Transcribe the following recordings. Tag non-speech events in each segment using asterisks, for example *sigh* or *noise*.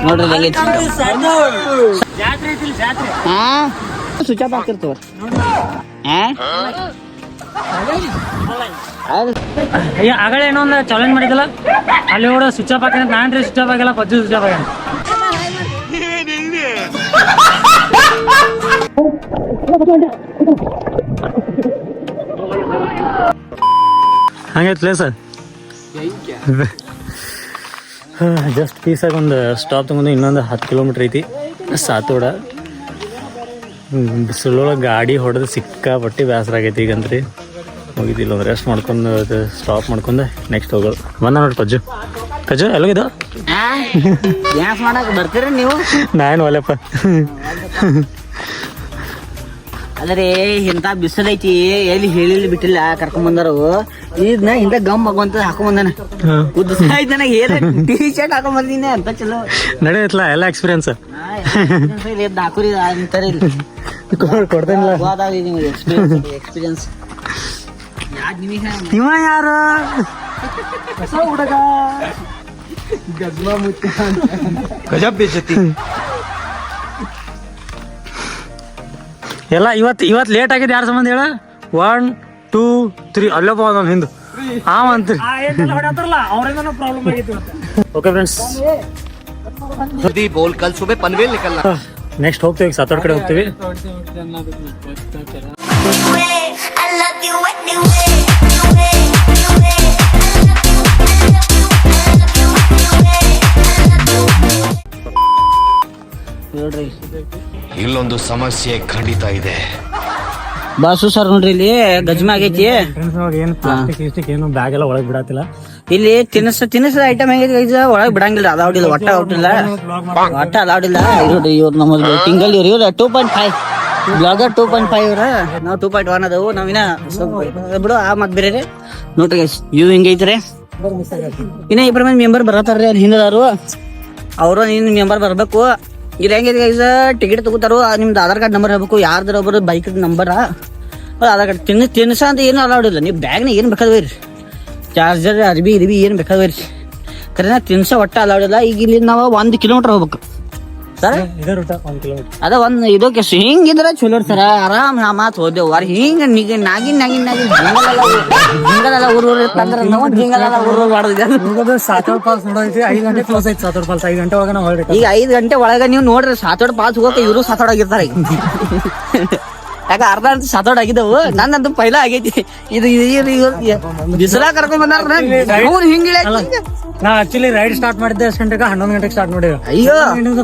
ನೋಡ್ರಿ ಹೆಂಗೈತಿ ಹಾ? ಸ್ವಿಚ್ ಆಫ್ ಆಗ್ತಿರ್ತವ ಅಯ್ಯ ಆಗಲೇ ಏನೋ ಒಂದು ಚಾಲೆಂಜ್ ಮಾಡಿದಲ್ಲ ಅಲ್ಲಿ ಕೂಡ ಸ್ವಿಚ್ ಆಫ್ ಹಾಕಿದ್ರೆ ನಾನು ರೀ ಸ್ವಿಚ್ ಆಫ್ ಆಗಿಲ್ಲ ಪಜ್ಜು ಸ್ವಿಚ್ ಆಫ್ ಆಗ್ಯಾನ ಹಂಗೈತ್ಲೇ ಸರ್? ಜಸ್ಟ್ ಪೀಸಾಗಿ ಒಂದು ಸ್ಟಾಪ್ ತಗೊಂಡು ಇನ್ನೊಂದು ಹತ್ತು ಕಿಲೋಮೀಟ್ರ್ ಐತಿ. ಸಾತೋಡ. ಬಿಸಿಲೊಳಗೆ ಗಾಡಿ ಹೊಡೆದು ಸಿಕ್ಕಾಪಟ್ಟಿ ಬೇಸರ ಆಗೈತಿ ಈಗಂತ್ರಿ. ಹೋಗಿದ್ದಿಲ್ಲ ಒಂದು ರೆಸ್ಟ್ ಮಾಡ್ಕೊಂಡು ಸ್ಟಾಪ್ ಮಾಡ್ಕೊಂಡು ನೆಕ್ಸ್ಟ್ ಹೋಗೋದು. ಬಂದ ನೋಡಿ ಪಜ್ಜು ಕಜ್ಜು ಎಲ್ಲೋಗಿದ್ದು? ಡ್ಯಾನ್ಸ್ ಮಾಡಕ್ ಬರ್ತೀರಿ ನೀವು? ನಾನು ಒಲೆಪ್ಪ. ಅದರೇ ಇಂಥ ಬಿಸಿಲೈತಿ ಎಲ್ಲಿ ಹೇಳಿಲ್ಲ ಬಿಟ್ಟಿಲ್ಲ ಕರ್ಕೊಂಬಂದರು ಇದನ್ನ ಇಂಥ ಗಮ್ ಮಗುವಂತ ಹಾಕೊಂಡ್ ಬಂದಾನ ಉದ್ದ ನನಗೆ ಏನ ಟೀ ಶರ್ಟ್ ಹಾಕೊಂಡ್ ಬಂದಿನಿ ಅಂತ ಚಲೋ ನಡೆಯುತ್ತಲ್ಲ ಎಲ್ಲ ಎಕ್ಸ್ಪೀರಿಯನ್ಸ್ ಹಾಕುರಿ ಅಂತಾರೆ ಕೊಡ್ತೇನಲ್ಲ ಎಕ್ಸ್ಪೀರಿಯನ್ಸ್ ಇವ ಯಾರು ಹೊಸ ಹುಡುಗ ಗಜ್ವಾ ಮುಚ್ಚ ಗಜಬ್ ಬೇಜತಿ ಎಲ್ಲ ಇವತ್ತು ಇವತ್ತು ಲೇಟ್ ಆಗಿದೆ ಯಾರ ಸಂಬಂಧ ಹೇಳ? ಒನ್ ಟೂ ತ್ರೀ ಅಲ್ಲೊಬ್ಬ ಅವ್ನ ಹಿಂದೆ. ಹಾಂ ಅಂತ್ರಿ ಓಕೆ ಫ್ರೆಂಡ್ಸ್ ಬೋಲ್ ಕಲ್ಸು ಸುಬೆ ಪನ್ವೇಲ್ ನಿಕಲ್ನ ನೆಕ್ಸ್ಟ್ ಹೋಗ್ತೀವಿ ಸತ್ತೋಡ್ ಕಡೆ ಹೋಗ್ತೀವಿ. ನೋಡ್ರಿ. ಇಲ್ಲೊಂದು ಸಮಸ್ಯೆ ಖಂಡಿತ ಇದೆ. ಬಾಸು ಸರ್ ನೋಡ್ರಿ ಇಲ್ಲಿ ಗಜ್ಮ ಆಗೈತಿ. ಏನು ಪ್ಲಾಸ್ಟಿಕ್ ಗಿಸ್ಟಿಕ್ ಏನು ಬ್ಯಾಗ್ ಎಲ್ಲ ಒಳಗೆ ಬಿಡತ್ತಿಲ್ಲ ಇಲ್ಲಿ ತಿನ್ನಿಸ ತಿನ್ನಿಸ ಐಟಮ್ ಹೆಂಗೈತಿ ಒಳಗೆ ಒಳಗ್ ಬಿಡಂಗಿಲ್ಲ ಅಲೌಡ್ ಇಲ್ಲ ಒಟ್ಟ ಔಟ್ ಇಲ್ಲ. ಒಟ್ಟ ಅಲೌಡ್ ಇಲ್ಲ. ಇವ್ರು ಇವ್ರು ನಮ್ಮದು ತಿಂಗಲ್ ಇವ್ರು ಇವ್ರು two point five blogger two point five ಇವ್ರ. ನಾವು ಟೂ ಪಾಯಿಂಟ್ ಒನ್ ಅದಾವು ನಾವಿನ ಬಿಡು ಆ ಮತ್ ಬೇರೆ ರೀ. ನೋಡ್ರಿ ಗೈಸ್ ಇವ್ ಹೆಂಗೈತ್ರಿ? ಇನ್ನ ಇಬ್ಬರ ಮಂದಿ ಮೆಂಬರ್ ಬರತಾರ್ರಿ ಅಲ್ಲಿ ಹಿಂದದಾರು ಅವರು ನಿನ್ ಮೆಂಬರ್ ಬರ್ಬೇಕು. ಇದು ಹೆಂಗಿದೆ ಗೈಸ್ ಟಿಕೆಟ್ ತಗೋತಾರು, ನಿಮ್ದು ಆಧಾರ್ ಕಾರ್ಡ್ ನಂಬರ್ ಹೇಳ್ಬೇಕು, ಯಾರ್ದಾರ ಒಬ್ಬರು ಬೈಕ್ ನಂಬರ ಆಧಾರ್ ಕಾರ್ಡ್ ತಿನ್ನ ತಿನ್ಸ ಅಂತ ಏನು ಅಲೌಡ್ ಇಲ್ಲ. ನೀವು ಬ್ಯಾಗ್ನ ಏನು ಬೇಕಾದ್ರೆ ಒಯ್ರಿ ಚಾರ್ಜರ್ ಅರ್ಬಿ, ಇರ್ಬಿ ಏನು ಬೇಕಾದ್ರೆ ಒಯ್ರಿ ಕರೆನ ತಿನ್ಸ ಒಟ್ಟ ಅಲೌಡ್ ಇಲ್ಲ. ಈಗ ಇಲ್ಲಿ ನಾವು ಒಂದು ಕಿಲೋಮೀಟರ್ ಹೋಗ್ಬೇಕು. ಸರ್? ಇದೇ ರೂಟ ಒಂದು ಕಿಲೋಮೀಟರ್ ಅದ ಒಂದ್ ಇದಕ್ಕೆ ಹಿಂಗಿದ್ರ ಚಲೋ ಸರ. ಆರಾಮ್ ನಾ ಮಾತ್ ಹೋದೆವು. ವಾರ ಹಿಂಗ ನಿಗ ನಾಗಿನ್ ನಾಗಿನ್ ನಾಗಿನ್ ಹಿಂಗಲ್ಲ ಜಿಂಗಲೆಲ್ಲ ಊರ್ ಊರ್ ತಂದ್ರ ನಾವು ಜಿಂಗಲೆಲ್ಲ ಊರ್ ಊರ್ ಮಾಡೋದು *laughs* ಹೋಗೋದು ಸಾತೋಡ್ ಪಾಸ್ ನೋಡೈತಿ ಐದು ಗಂಟೆ ಕ್ಲೋಸ್ ಐತಿ ಸಾತೋಡ್ ಪಾಲ್ಸ್. ಐದು ಗಂಟೆ ಒಳಗ ನಾವು ಹೊರಡಿ ಈಗ ಐದ್ ಗಂಟೆ ಒಳಗ ನೀವು ನೋಡ್ರಿ ಸಾತೋಡ್ ಪಾಸ್ ಹೋಗಕ್ಕೆ ಇವರು ಸಾತೋಡಾಗಿರ್ತಾರೆ ಈಗ. *laughs* ಯಾಕ ಅರ್ಧ ಅಂತ ಸತೋಡ್ ಆಗಿದ್ದವು ನಂದಂತೂ ಪೈಲ ಆಗೈತಿ. ಇದು ಬಿಸಿಲ ಕರ್ಕೊಂಡ್ ಬಂದಾರ ಹಿಂಗಿಳ ನಾ ಆಕ್ಚುಲಿ ರೈಡ್ ಸ್ಟಾರ್ಟ್ ಮಾಡಿದ್ದೆ ಎಷ್ಟು ಗಂಟೆಗೆ ಹನ್ನೊಂದು ಗಂಟೆಗೆ ಸ್ಟಾರ್ಟ್ ಮಾಡಿದ್ರು ಅಯ್ಯೋ.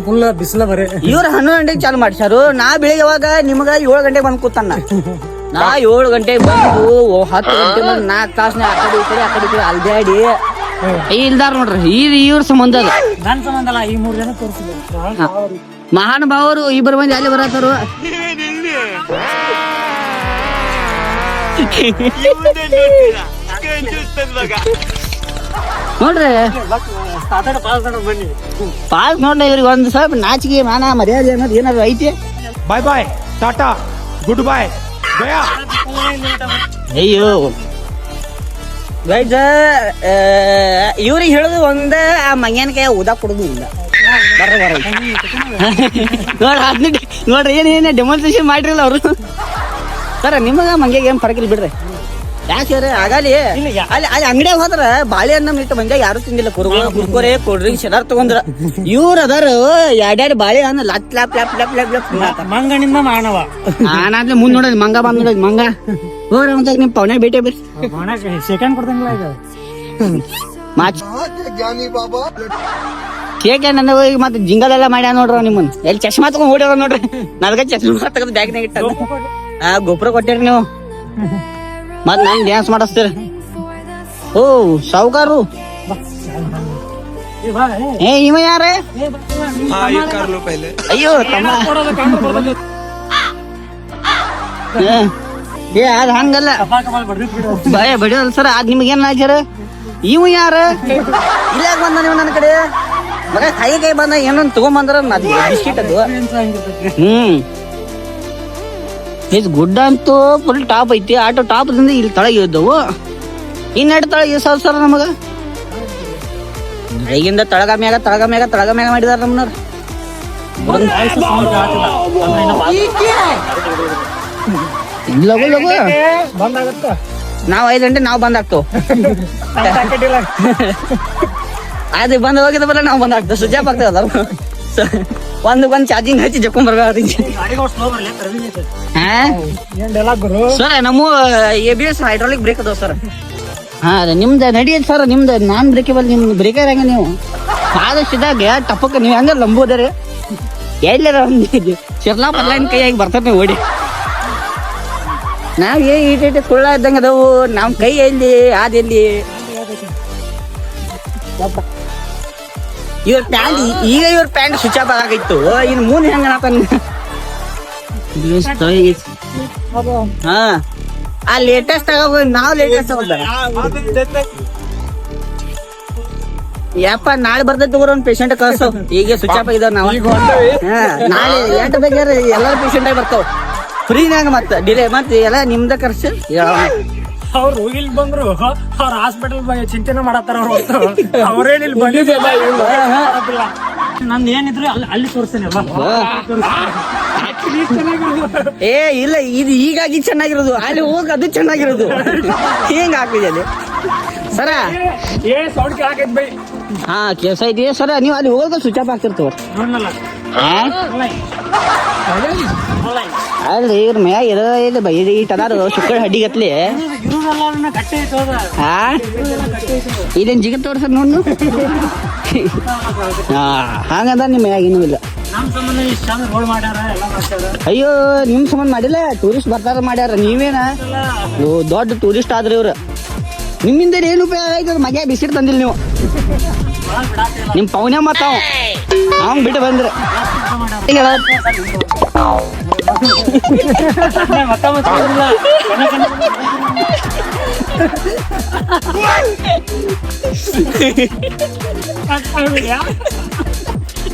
ಫುಲ್ ಬಿಸಿಲ ಬರೀ. ಇವ್ರು ಹನ್ನೊಂದು ಗಂಟೆಗೆ ಚಾಲು ಮಾಡಿಸಾರು ನಾ ಬೆಳಿಗ್ಗೆ ಯಾವಾಗ ನಿಮ್ಗ ಏಳು ಗಂಟೆಗೆ ಬಂದ್ ಕೂತಾನ ನಾ ಏಳು ಗಂಟೆಗೆ ಬಂದು ಹತ್ತು ಗಂಟೆ ಬಂದು ನಾಲ್ಕು ತಾಸು ಆ ಕಡೆ ಈ ಕಡೆ ಆ ಕಡೆ ಈ ಕಡೆ ಅಲ್ದಾಡಿ ಇಲ್ದಾರ ನೋಡ್ರಿ ಈ ಇವ್ರ ಸಂಬಂಧ ಅದು. ನನ್ನ ಸಂಬಂಧ ಅಲ್ಲ ಈ ಮೂರು ಜನ ತೋರಿಸಿದ್ರು. ಮಹಾನುಭಾವರು ಇಬ್ಬರು ಮಂದಿ ಅಲ್ಲಿ ಬರತ್ತಾರು? ನೋಡ್ರಿ. ಪಾಸ್ ನೋಡ್ರಿ ಇವ್ರಿಗೆ ಒಂದು ಸ್ವಲ್ಪ ನಾಚಿಕೆ ಮಾನ ಮರ್ಯಾದೆ ಅನ್ನೋದು ಏನಾದ್ರು ಐತಿ? ಬಾಯ್ ಬಾಯ್ ಟಾಟಾ ಗುಡ್ ಬಾಯ್ ಅಯ್ಯೋ. ಗೈಜ ಇವ್ರಿಗೆ ಹೇಳುದು ಒಂದೇ ಆ ಮಂಗ್ಯಾನಕಾಯಿ ಊದ ಕೊಡುದು ಇಲ್ಲ. ನೋಡ್ರಿ ಹದಿನೆಂಟು ನೋಡ್ರಿ ಏನು ಏನೇ ಡೆಮಾನ್ಸ್ಟ್ರೇಷನ್ ಮಾಡಿರಲ್ಲ ಅವರು. ಸರ್ ನಿಮಗೆ ಮಂಗ್ಯಾಗ ಏನು ಫರಕ್ ಇಲ್ಲ ಬಿಡ್ರಿ. ಯಾಕೆ ಆಗಲಿ ಅಲ್ಲಿ ಅಲ್ಲಿ ಅಂಗಡಿಯಾಗ ಹೋದ್ರ? ಬಾಳೆಹಣ್ಣು ಇಟ್ಟು ಮಂದ್ಯಾಗ ಯಾರು ತಿಂದಿಲ್ಲ. ಕುರ್ಕೊ ಕುರ್ಕೊರೆ ಕೋಲ್ಡ್ ಡ್ರಿಂಕ್ಸ್ ಎಲ್ಲಾರು ತಗೊಂಡ್ರ. ಇವ್ರ ಅದಾರ ಎರಡೆರಡು ಬಾಳೆಹಣ್ಣು ಲಟ್ ಲಾಪ್ ಲಾಪ್ ಲಾಪ್ ಲಾಪ್ ಲಾಪ್ ಲಾಪ್ ಮಂಗನಿಂದ ಮಾನವ. ನಾನಾದ್ಲೆ ಮುಂದ್ ನೋಡೋದು ಮಂಗ ಬಂದ್ ನೋಡೋದು ಮಂಗ. ಹೋಗ್ರ ಅಂತ ನಿಮ್ ಪವನೆ ಭೇಟಿ ಬಿಡಿ ಸೆಕೆಂಡ್ ಕೊಡ್ತಂಗಿಲ್ಲ ಜ್ಞಾನಿ ಮಾಚ್ ಏಕೆ ನನ್ನ ಹೋಗಿ ಮತ್ತೆ ಜಿಂಗಲ್ ಎಲ್ಲ ಮಾಡ್ಯ ನೋಡ್ರಿ ನಿಮ್ಮನ್ ಎಲ್ಲಿ ಚಶ್ಮಾ ತಗೊಂಡ್ ಓಡ್ಯಾರ ನೋಡ್ರಿ? ನಲ್ಗ ಚಶ್ಮಾ ತೆಗೆದು ಬ್ಯಾಗ್ನಾಗ ಇಟ್ಟ ಆ ಗೊಬ್ಬರ ಕೊಟ್ಟಿರಿ ನೀವು. ಮತ್ ನಂಗೆ ಡ್ಯಾನ್ಸ್ ಮಾಡಸ್ತೀರ. ಓ ಸಾವುಕಾರು ಏ, ಇವ ಯಾರೇ? ಅಯ್ಯೋ, ತಮ್ಮ. ಏ ಅದ್ ಹಂಗಲ್ಲ. ಭಯ ಸರ್, ಅದ್ ನಿಮ್ಗೆ ಏನ್ ಹಾಕ್ಯಾರ ಇವ ಯಾರ? ಇಲ್ಲ ಬಂದ ನೀವು ನನ್ನ ಕಡೆ? ಮಗ ಕೈ ಕೈ ಬಂದ ಏನೋ ತಗೊಂಬಂದ್ರ ಅದು ಬಿಸ್ಕಿಟ್ ಅದು. ಹ್ಮ್. ಇದು ಗುಡ್ಡ ಅಂತೂ ಫುಲ್ ಟಾಪ್ ಐತಿ. ಆಟೋ ಟಾಪ್ ದಿಂದ ಇಲ್ಲಿ ತಳಗ ಇದ್ದವು. ಇನ್ನೆರಡು ತಳಗ ಸರ್ ಸರ್ ನಮಗ. ಈಗಿಂದ ತಳಗ ಮ್ಯಾಗ ತಳಗ ಮ್ಯಾಗ ತಳಗ ಮ್ಯಾಗ ಮಾಡಿದಾರ ನಮ್ಮನವ್ರು. ಲಗು ಲಗು. ನಾವ್ ಐದ್ ಗಂಟೆ ನಾವ್ ಬಂದ್ ಆಗ್ತೇವ್ *laughs* ಅದು ಬಂದ ಹೋಗಿದ ಬರ ನಾವು ಬಂದ ಹಾಕ್ತೇವೆ. ಸ್ವಿಚ್ ಆಫ್ ಆಗ್ತೇವಲ್ಲ ಒಂದು ಬಂದ್ ಚಾರ್ಜಿಂಗ್ ಹಚ್ಚಿ ಜಕ್ಕೊಂಡ್ ಬರ್ಬೇಕು ಸರ್, ನಮ್ಮ A B S hydraulic brake ಅದಾವ ಸರ್. ಹಾ, ಅದೇ ನಿಮ್ದು ನಡಿಯತ್ ಸರ್, ನಿಮ್ದು ನಾನ್ ಬ್ರೇಕೇಬಲ್ ನಿಮ್ ಬ್ರೇಕರ್ ಹೆಂಗ ನೀವು? ಆದಷ್ಟಿದಾಗ ಟಪಕ್ ನೀವು ಹಂಗ ಲಂಬೋದರಿ? ಎಲ್ಲಾರ ಶಿರ್ಲಾ ಪರ್ಲೈನ್ ಕೈಯಾಗಿ ಬರ್ತದ ನೀವು ಓಡಿ. ನಾವ್ ಏ ಇಟ್ ಕುಳ್ಳ ಇದ್ದಂಗ ಅದಾವು ನಮ್ ಕೈ ಎಲ್ಲಿ ಅದೆಲ್ಲಿ ಇವ್ರ ಪ್ಯಾಂಟ್ ಈಗ ಇವ್ರ ಪ್ಯಾಂಟ್ ಸ್ವಿಚ್ ಆಫ್ ಆಗಿತ್ತು ಇನ್ ಮೂನ್ ಹೆಂಗ ಹಾ. ಆ ಲೇಟೆಸ್ಟ್ ಆಗ ನಾವ್ ಲೇಟೆಸ್ಟ್ ಯಪ್ಪ ನಾಳೆ ಬರ್ತೈತಿ ತಗೋರ ಒಂದ್ ಪೇಷಂಟ್ ಕಳ್ಸೋ. ಈಗ ಸ್ವಿಚ್ ಆಫ್ ಆಗಿದಾವ ನಾವ್. ಹಾ, ನಾಳೆ ಎಂಟು ಬಗ್ಗೆ ಎಲ್ಲಾರು ಪೇಷಂಟ್ ಆಗಿ ಬರ್ತಾವ. ಫ್ರೀನಾಗ ಮತ್ತ ಡಿಲೇ ಮತ್ತೆ ಎಲ್ಲ ನಿಮ್ದ ಖರ್ಚು? ಅವ್ರು ಇಲ್ಲಿ ಬಂದ್ರು ಅವ್ರ ಹಾಸ್ಪಿಟಲ್ ಬಗ್ಗೆ ಚಿಂತೆನೆ ಮಾಡತ್ತಾರ ಅವ್ರು ಅವ್ರೇನ್ ಇಲ್ಲಿ ಬಂದಿದ್ದಲ್ಲ ನಂದು ಏನಿದ್ರು ಅಲ್ಲಿ ಅಲ್ಲಿ ತೋರಿಸ್ತೇನೆ ಏ ಇಲ್ಲ ಇದು ಹೀಗಾಗಿ ಚೆನ್ನಾಗಿರೋದು. ಅಲ್ಲಿ ಹೋಗಿ ಅದು ಚೆನ್ನಾಗಿರೋದು. ಹಿಂಗ ಆಗ್ತಿದೆ ಅಲ್ಲಿ ಸರ. ಏ ಸೌಂಡ್ ಕೇಳಾಕೈತ್ ಬೈ. ಹಾ ಕೆಲಸ ಇದೆಯಾ? ಸರ ನೀವು ಅಲ್ಲಿ ಹೋಗೋದು ಸ್ವಿಚ್ ಆಫ್ ಆಗ್ತಿರ್ತವ ನೋಡ್ನಲ್ಲ. ಅಲ್ರಿ ಇವ್ರ ಮ್ಯಾಗ ಇರೋ ಇಲ್ಲ ಬೈ ಈ ಅದಾರು ಶುಕ್ರ ಹಡ್ಡಿಗತ್ಲಿ. ಇದೇನ್ ಜಿಗ ತೋರ್ಸ ನೋಡ್ನು? ಹಾ ಹಂಗಂದ ನಿಮ್ಮ ಏನೂ ಇಲ್ಲ. ಅಯ್ಯೋ ನಿಮ್ ಸಂಬಂಧ ಮಾಡಿಲ್ಲ ಟೂರಿಸ್ಟ್ ಬರ್ತಾರ ಮಾಡ್ಯಾರ ನೀವೇನ? ದೊಡ್ಡ ಟೂರಿಸ್ಟ್ ಆದ್ರೆ ಇವ್ರ. ನಿಮ್ಮಿಂದ ಏನು ಉಪಯೋಗ ಆಯ್ತದ ಮಗ ಬಿಸಿಟ್ ತಂದಿಲ್ಲ ನೀವು. ನಿಮ್ ಪೌನ್ಯ ಮತ್ತ ಅವ್ನ್ ಬಿಟ್ಟು ಬಂದ್ರೆ.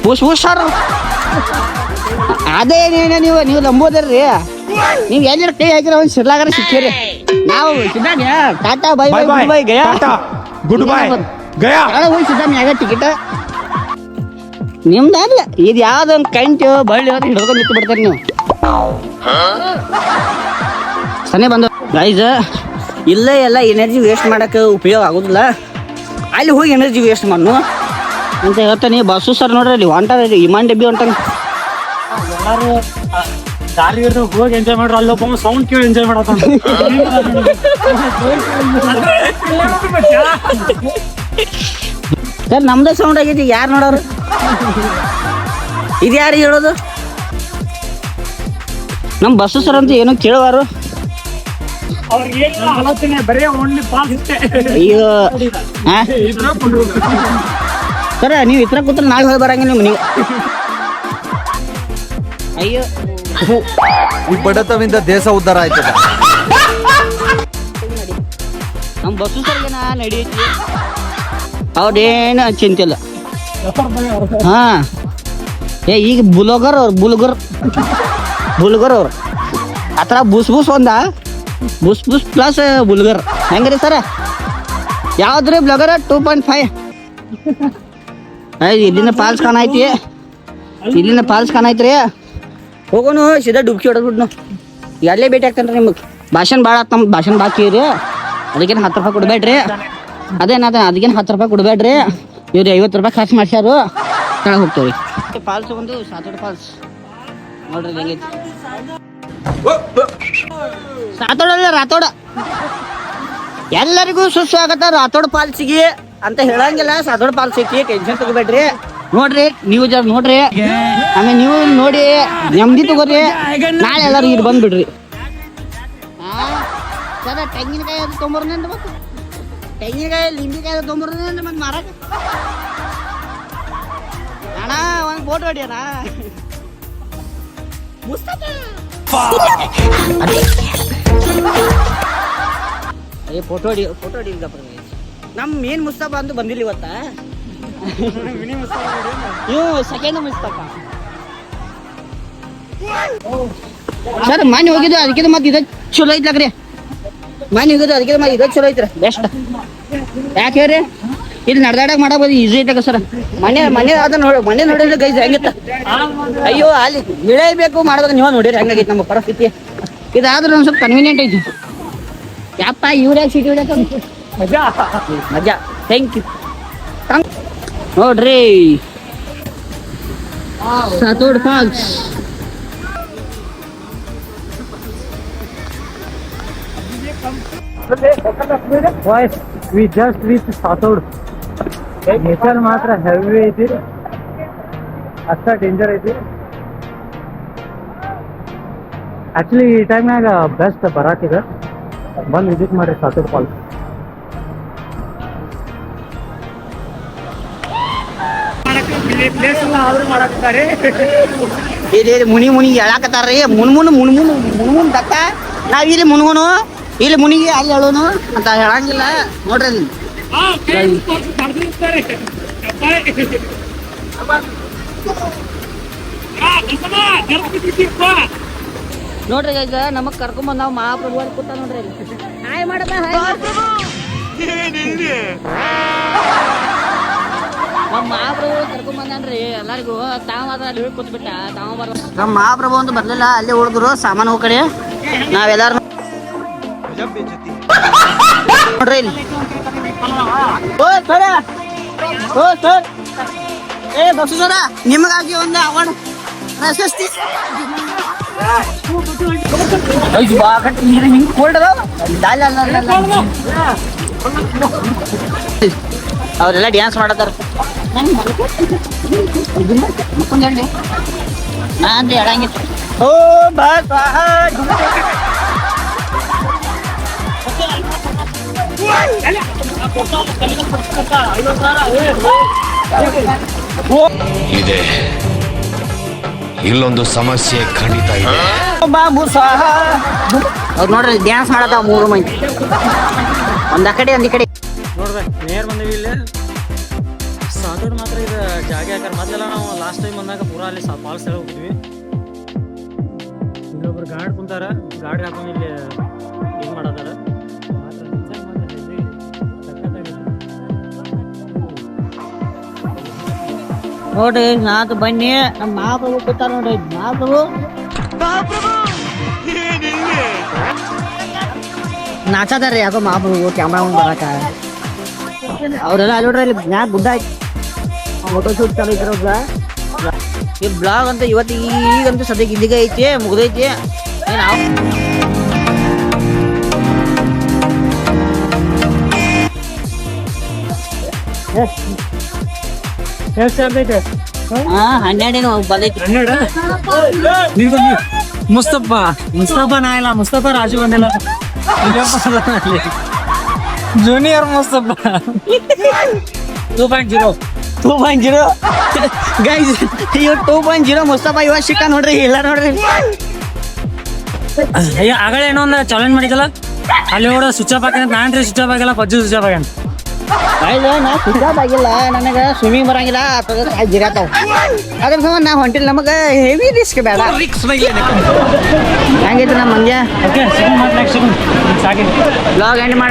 Push push sir. ಅದೇ ನೀವು ನೀವು ನಂಬೋದ್ರಿ ನೀವು ಏನಾರ ಕೈ ಹಾಕಿರ ಒಂದು ಶಿರ್ಲಾಗಾರ ಸಿಕ್ಕಿರಿ. ನಾವು ಸಿದ್ದಾನೆ ಟಾಟಾ ಬೈ ಬೈ ಬೈ ಗಯಾ. Good bye. ಗಯಾ. ಹೋಗಿ ಸಿದ್ದಾನೆ ಆಗ ಟಿಕೆಟ್ ನಿಮ್ದಲ್ಲ. ಇದು ಯಾವ್ದೊಂದು ಕಂಟು ಬಳ್ಳಿ ಹೋದ್ರೆ ಹಿಡ್ಕೊಂಡು ನಿಂತು ಬಿಡ್ತಾರೆ ನೀವು. ಸನೇ ಬಂದು. ಗೈಸ್ ಇಲ್ಲೇ ಎಲ್ಲ ಎನರ್ಜಿ ವೇಸ್ಟ್ ಮಾಡಕ್ಕೆ ಉಪಯೋಗ ಆಗೋದಿಲ್ಲ. ಅಲ್ಲಿ ಹೋಗಿ ಎನರ್ಜಿ ವೇಸ್ಟ್ ಮಾಡು ಅಂತ ಹೇಳ್ತಾನೆ ಬಸ್ಸು ಸರ್ ನೋಡ್ರಿ ಅಲ್ಲಿ ಹೊಂಟಾರ ಇಮಾನ್ ಡಬ್ಬಿ ಹೊಂಟಾನೆ ಎಲ್ಲರೂ ದಾರಿ ಹೋಗಿ ಎಂಜಾಯ್ ಮಾಡ್ರಿ ಅಲ್ಲಿ ಒಬ್ಬ ಸೌಂಡ್ ಕೇಳಿ ಎಂಜಾಯ್ ಮಾಡತ್ತ ಸರ್ ನಮ್ದೇ ಸೌಂಡ್ ಆಗೈತಿ ಯಾರು ನೋಡೋರು? ಇದು ಯಾರು ಹೇಳೋದು? ನಮ್ಮ ಬಸ್ಸು ಸರ್ ಅಂತ ಏನೋ ಕೇಳುವಾರು ಅಯ್ಯೋ. ಸರ ನೀವು ಇತರ ಕೂತ್ರೆ ನಾಗ ಹೋಗಿ ಬರಂಗಿಲ್ಲ ನೀವು ಅಯ್ಯೋ. ಈ ಬಡತವಿಂದ ದೇಶ ಉದ್ಧಾರ ಆಯ್ತದ? ನಮ್ಮ ಬಸ್ಸು ಸರ್ ಅವ್ರು ಅವ್ರದ್ದೇನು ಚಿಂತೆ ಇಲ್ಲ. ಹಾ. ಏ, ಈಗ ಬುಲೋಗರ್ ಅವ್ರು, ಬುಲ್ಗರ್. ಬುಲ್ಗರ್ ಅವ್ರು. ಆ ಬುಸ್ ಬುಸ್ ಒಂದ. ಬುಸ್ ಬುಸ್ ಪ್ಲಸ್ ಬುಲ್ಗರ್. ಹೆಂಗ್ರಿ ಸರ? ಯಾವ್ದ್ರಿ ಬ್ಲಗರ್? ಟೂ ಪಾಯಿಂಟ್ ಫೈವ್ ಇಲ್ಲಿನ ಪಾಲ್ಸ್ ಕಾಣೈತಿ ಇಲ್ಲಿನ ಪಾಲ್ಸ್ ಕಾಣೈತ್ರಿ ಹೋಗೋನು ಸೀದಾ ಡುಬ್ಕಿ ಹೊಡೆದ್ಬಿಡ್ನು ಎಲ್ಲೇ ಭೇಟಿ ಆಗ್ತಾನೆ ನಿಮಗೆ? ಭಾಷಣ ಭಾಳ ಆತ್ ನಮ್ಗೆ ಭಾಷಣ ಬಾಕಿ ರೀ ಅದಕ್ಕೇನು ಹತ್ತು ರೂಪಾಯಿ ಕೊಡ್ಬೇಡ್ರಿ. ಅದೇನದ ಅದ ಅದಕ್ಕೇನು ಹತ್ತು ರೂಪಾಯಿ ಕೊಡ್ಬೇಡ್ರಿ. ಇವ್ರು ಐವತ್ತು ರೂಪಾಯಿ ಖರ್ಚು ಮಾಡ್ಸ್ಯಾರು. ಕೆಳಗೆ ಹೋಗ್ತೇವ್ರಿ ಫಾಲ್ಸ್ ಒಂದು ಸಾತೋಡ್ ಫಾಲ್ಸ್ ನೋಡ್ರಿ ಹೆಂಗೈತಿ. ಸಾತೋಡ ರಾತೋಡ. ಎಲ್ಲರಿಗೂ ಸುಸ್ವಾಗತ ರಾತೋಡ್ ಫಾಲ್ಸಿಗೆ ಅಂತ ಹೇಳಂಗಿಲ್ಲ. ಸಾತೋಡ್ ಫಾಲ್ಸ್ ಐತಿ ಟೆನ್ಷನ್ ತಗೋಬೇಡ್ರಿ. ನೋಡ್ರಿ, ನೀವು ಜರ ನೋಡ್ರಿ. ಆಮೇಲೆ ನೀವು ನೋಡಿ, ನೆಮ್ಮದಿ ತಗೋರಿ. ನಾಳೆ ಎಲ್ಲರೂ ಇಲ್ಲಿ ಬಂದ್ಬಿಡ್ರಿ. ಸರ ತೆಂಗಿನಕಾಯಿ ಅದು ತೊಂಬರ್ನ ತೆಂಗಿನಕಾಯಿ ಲಿಂಬಿಕಾಯಿ ತೊಂಬರ್ದಂದ್ರೆ ಮತ್ತೆ ಮಾರಕ ಅಣ್ಣ, ಒಂದು ಫೋಟೋ ಹೊಡಿ ಅಣ್ಣ. ಏ ಫೋಟೋ ಹೊಡಿ ಫೋಟೋ ಹೊಡಿ ನಮ್ಮ ಮೇನ್ ಮುಸ್ತಫಾ ಅಂತ ಬಂದಿಲ್ಲ ಇವತ್ತ. ಇವು ಸೆಕೆಂಡ್ ಮುಸ್ತಫ ಸರ್, ಮನೆ ಹೋಗಿದ್ದು ಅದಕ್ಕಿಂತ ಮತ್ತೆ ಇದ ಚಲೋ ಐತ್ಲಾಗ್ರಿ ಮನೆ ಹೋಗಿದ್ದು ಅದಕ್ಕೆ ಮತ್ತೆ ಇರೋದು ಚಲೋ ಐತ್ರ. ಬೆಸ್ಟ್ ಯಾಕೆ ಹೇಳ್ರಿ? ಇಲ್ಲಿ ನಡೆದಾಡಕ್ ಮಾಡಬಹುದು ಈಜಿ ಐತೆ ಸರ್ ಮನೆ ಮನೆ ಅದ ನೋಡಿ ಮನೆ ನೋಡಿದ್ರೆ ಗೈಸ್ ಹೆಂಗಿತ್ತ? ಅಯ್ಯೋ ಅಲ್ಲಿ ಇಳೇಬೇಕು ಮಾಡ್ಬೇಕು ನೀವು ನೋಡಿರಿ ಹೆಂಗಾಗೈತಿ ನಮ್ಮ ಪರಿಸ್ಥಿತಿ. ಇದಾದ್ರೂ ಒಂದ್ ಸ್ವಲ್ಪ ಕನ್ವೀನಿಯಂಟ್ ಐತಿ. ಯಪ್ಪ ಇವ್ರ್ಯಾಗ ಸಿಟಿ ಮಜಾ? ಮಜಾ. ಥ್ಯಾಂಕ್ ಯು ನೋಡ್ರಿ. Sathod falls voice we just reach Sathod nature ಮಾತ್ರ ಹೆವಿ ಐತಿ ಅಷ್ಟ ಡೇಂಜರ್ ಐತಿ ಆಕ್ಚುಲಿ ಈ ಟೈಮ್ನಾಗ ಬೆಸ್ಟ್ ಬರಾಕಿದೆ ಬಂದು ವಿಸಿಟ್ ಮಾಡ್ರಿ ಸಾತೋಡ್ ಫಾಲ್ಸ್ ಮುನಿ ಮುನಿ ಹೇಳಾಕತ್ತಾರ್ರಿ ಮುನ್ ಮುನ್ ಮುನ್ ಮುನ್ ಮುನ್ ಮುನ್ ದತ್ತ ನಾವ್ ಇಲ್ಲಿ ಮುನ್ಗುನು ಇಲ್ಲಿ ಮುನಿಗೆ ಅಲ್ಲಿ ಹೇಳೋನು ಅಂತ ಹೇಳಂಗಿಲ್ಲ. ನೋಡ್ರಿ ಅಲ್ಲಿ. ನೋಡ್ರಿ ಈಗ ನಮಗ್ ಕರ್ಕೊಂಬಂದ್ ನಾವ್ ಮಹಾಪ್ರಭು ಅಲ್ಲಿ ಕೂತ ನೋಡ್ರಿ ಹಾಯ್ ಮಾಡಪ್ಪ ನಮ್ಮ ಮಹಾಪ್ರಭು. ಕರ್ಕೊಂಬಂದನ್ರಿ ಎಲ್ಲರಿಗೂ ತಾವ ಮಾತ್ರ ಅಲ್ಲಿ ಹೋಗಿ ಕೂತ್ಬಿಟ್ಟ. ತಾವ ಬರ ನಮ್ಮ ಮಹಾಪ್ರಭು ಅಂತ ಬರ್ಲಿಲ್ಲ. ಅಲ್ಲೇ ಉಳಿದ್ರು ಸಾಮಾನು ಕಡೆ. ನಾವೆಲ್ಲಾರು ಓ ಏ ಸರ ನಿಮಗಾಗಿ ಒಂದು ಅವಾರ್ಡ್ ಪ್ರಶಸ್ತಿ ಬಾ ಅವರೆಲ್ಲ ಡ್ಯಾನ್ಸ್ ಮಾಡತ್ತಾರ ನಾನ್ ಹೇಳಂಗಿತ್ತು ಓ ಬಸ್ ಇದೆ. ಇಲ್ಲೊಂದು ಸಮಸ್ಯೆ ಖಂಡಿತ ಇದೆ. ಅವ್ರು ನೋಡ್ರಿ ಡ್ಯಾನ್ಸ್ ಮಾಡದ ಮೂರು ಮಂದಿ. ಒಂದ ಕಡೆ ಒಂದ್ ಈ ಕಡೆ. ನೋಡ್ರಿ ನೇರ್ ಬಂದೀವಿ ಇಲ್ಲಿ. ಸಾತೋಡ್ ಮಾತ್ರ ಇದು ಜಾಗ ಯಾಕಂದ್ರೆ ಮೊದಲೆಲ್ಲ ನಾವು ಲಾಸ್ಟ್ ಟೈಮ್ ಬಂದಾಗ ಪೂರಾ ಅಲ್ಲಿ ಫಾಲ್ಸ್ ಎಲ್ಲ ಹೋಗಿದ್ವಿ ಇಲ್ಲೊಬ್ರು ಗಾರ್ಡ್ ಕುಂತಾರ. ಗಾಡಿ ಹಾಕೊಂಡು ಇಲ್ಲಿ ಏನ್ ಮಾಡತ್ತಾರ ನೋಡ್ರಿ ನಾಲ್ಕು ಬನ್ನಿ ನಮ್ಮ ಮಹಾಪ್ರಭು ಕೂತಾರ ನೋಡ್ರಿ ಮಹಾಪ್ರಭು ನಾಚದಾರ್ರಿ ಯಾಕೋ ಮಹಾಪ್ರಭು ಕ್ಯಾಮ್ರಾ ಮುಂದೆ ಬರಾಕ. ಅವ್ರೆಲ್ಲ ಅಲ್ಲಿ ನೋಡ್ರಿ ಅಲ್ಲಿ ಮ್ಯಾಗ ಗುಡ್ಡ ಐತಿ. ಫೋಟೋ ಶೂಟ್ ಚಾಲು ಐತ್ರ ಈ ಬ್ಲಾಗ್ ಅಂತ ಇವತ್ತು ಈಗಂತೂ ಸದ್ಯಕ್ಕೆ ಇಲ್ಲಿಗೆ ಐತಿ ಮುಗ್ದೈತಿ. ಏನ್ ಆವ್- ಎಷ್ಟು ಆಗ್ತೈತೆ ಹಾ ಹನ್ನೆರಡೇನು ಬಂದೈತಿ. ಮುಸ್ತಫಾ ಮುಸ್ತಫಾ ನಾ ಇಲ್ಲ ಮುಸ್ತಫಾ ರಾಜು ಬಂದಿಲ್ಲ. Junior Mustafa. Two point zero two point zero guys ಇವ್ ಟೂ ಪಾಯಿಂಟ್ ಜೀರೋ ಮುಸ್ತಫಾ ಇವ ಸಿಕ್ಕ ನೋಡ್ರಿ ಇಲ್ಲ ನೋಡ್ರಿ. ಅಯ್ಯೋ ಆಗಲೇ ಏನೋ ಒಂದು ಚಾಲೆಂಜ್ ಮಾಡಿದ್ದಲ್ಲ? ಅಲ್ಲಿ ನೋಡ ಸ್ವಿಚ್ ಆಫ್ ಹಾಕಂತ ನಾನ್ ಸ್ವಿಚ್ ಆಫ್ ಆಗಿಲ್ಲ ಪಜ್ಜು ಸ್ವಿಚ್ ಆಫ್ ಆಗ್ಯಾನ ಆಯ್ತು ನಾ ಸುಧಾಪ್ ಆಗಿಲ್ಲ ನನಗೆ ಸ್ವಿಮ್ಮಿಂಗ್ ಬರಂಗಿಲ್ಲ ಕಾಯಿ ಜಿರಾತಾವ ಅದ್ರ ಸಮ ನಾ ಹೊಂಟಿಲ್ಲ ನಮಗೆ ಹೆವಿ ರಿಸ್ಕ್ ಬೇಡ. ಹೆಂಗೈತಿ ನಮ್ಮ ಸಾಕಿದೆ ಬ್ಲಾಗ್ ಎಂಡ್ ಮಾಡ